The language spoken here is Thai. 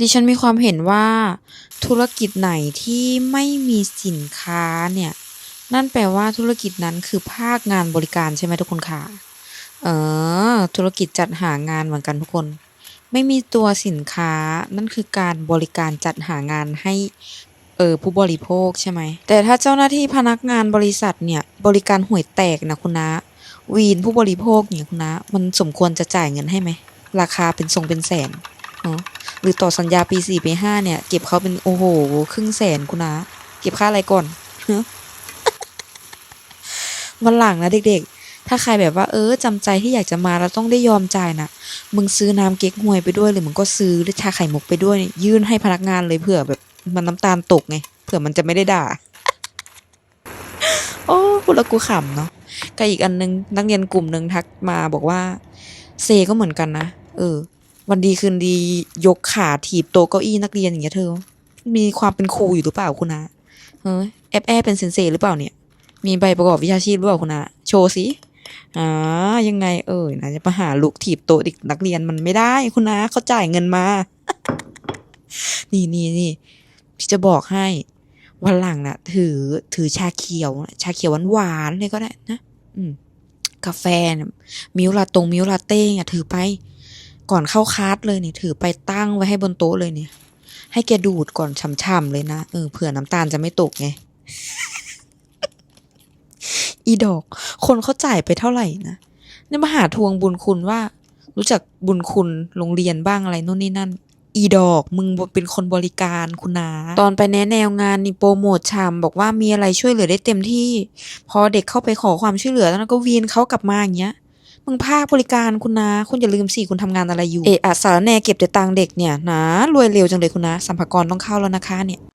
ดิฉันมีความเห็นว่าธุรกิจไหนที่ไม่มีสินค้าเนี่ย นั่นแปลว่าธุรกิจนั้นคือภาคงานบริการใช่ไหมทุกคนคะเออ ธุรกิจจัดหางานเหมือนกันทุกคน ไม่มีตัวสินค้านั่นคือการบริการจัดหางานให้เออผู้บริโภคใช่ไหม แต่ถ้าเจ้าหน้าที่พนักงานบริษัทเนี่ย บริการห่วยแตกนะคุณนะวีนผู้บริโภคเนี่ยคุณนะมันสมควรจะจ่ายเงินให้ไหมราคาเป็นทรงเป็นแสนเนาะ หรือต่อสัญญาปีสี่ปีห้าเนี่ย เก็บเขาเป็นโอ้โห ครึ่งแสนคุณนะ เก็บค่าอะไรก่อนฮะวันหลังนะเด็กๆ ถ้าใครแบบว่าเออจำใจที่อยากจะมาแล้วต้องได้ยอมจ่ายนะมึงซื้อน้ำเก๊กฮวยไปด้วยหรือมึงก็ซื้อชาไข่มุกไปด้วย ยื่นให้พนักงานเลยเผื่อแบบมันน้ำตาลตกไงเผื่อมันจะไม่ได้ด่า โอ้กูละกูขำเนาะกับอีกอันนึงนักเรียนกลุ่มหนึ่งทักมาบอกว่า เซก็เหมือนกันนะเออ วันดีคืนดียกขาถีบโต๊ะเก้าอี้นักเรียนอย่างเงี้ยเธอ มีความเป็นครูอยู่หรือเปล่าคุณนะเฮ้ยแอบแอบเป็นเซนเซหรือเปล่าเนี่ย มีใบประกอบวิชาชีพหรือเปล่าคุณนะโชว์สิอ่ายังไงเอ่ยนะจะมาหาลูกถีบโต๊ะเด็กนักเรียนมันไม่ได้คุณนะเขาจ่ายเงินมา นี่นี่นี่พี่จะบอกให้ วันหลังน่ะ ถือถือชาเขียว ชาเขียวหวานๆเลยก็ได้นะ อืม กาแฟมิวลาตรงมิวลาเต้อะถือไป ก่อนเข้าคลาสเลยเนี่ยถือไปตั้งไว้ให้บนโต๊ะเลยเนี่ย ให้แกดูดก่อนช่ำๆเลยนะเออเผื่อน้ำตาลจะไม่ตกไง อีดอก คนเขาจ่ายไปเท่าไหร่นะเนี่ยมาหาทวงบุญคุณว่า รู้จักบุญคุณโรงเรียนบ้างอะไรนู่นนี่นั่น อีดอก มึงเป็นคนบริการคุณนา ตอนไปแนะแนวงานนี่โปรโมทชามบอกว่ามีอะไรช่วยเหลือได้เต็มที่ พอเด็กเข้าไปขอความช่วยเหลือแล้วก็วีนเขากลับมาอย่างเงี้ย มึงภาคบริการคุณนะ คุณอย่าลืมสิคุณทำงานอะไรอยู่ เอะอะสารแหนเก็บแต่ตังค์เด็กเนี่ยนะ รวยเร็วจังเลยคุณนะสัมภากระต้องเข้าแล้วนะคะเนี่ย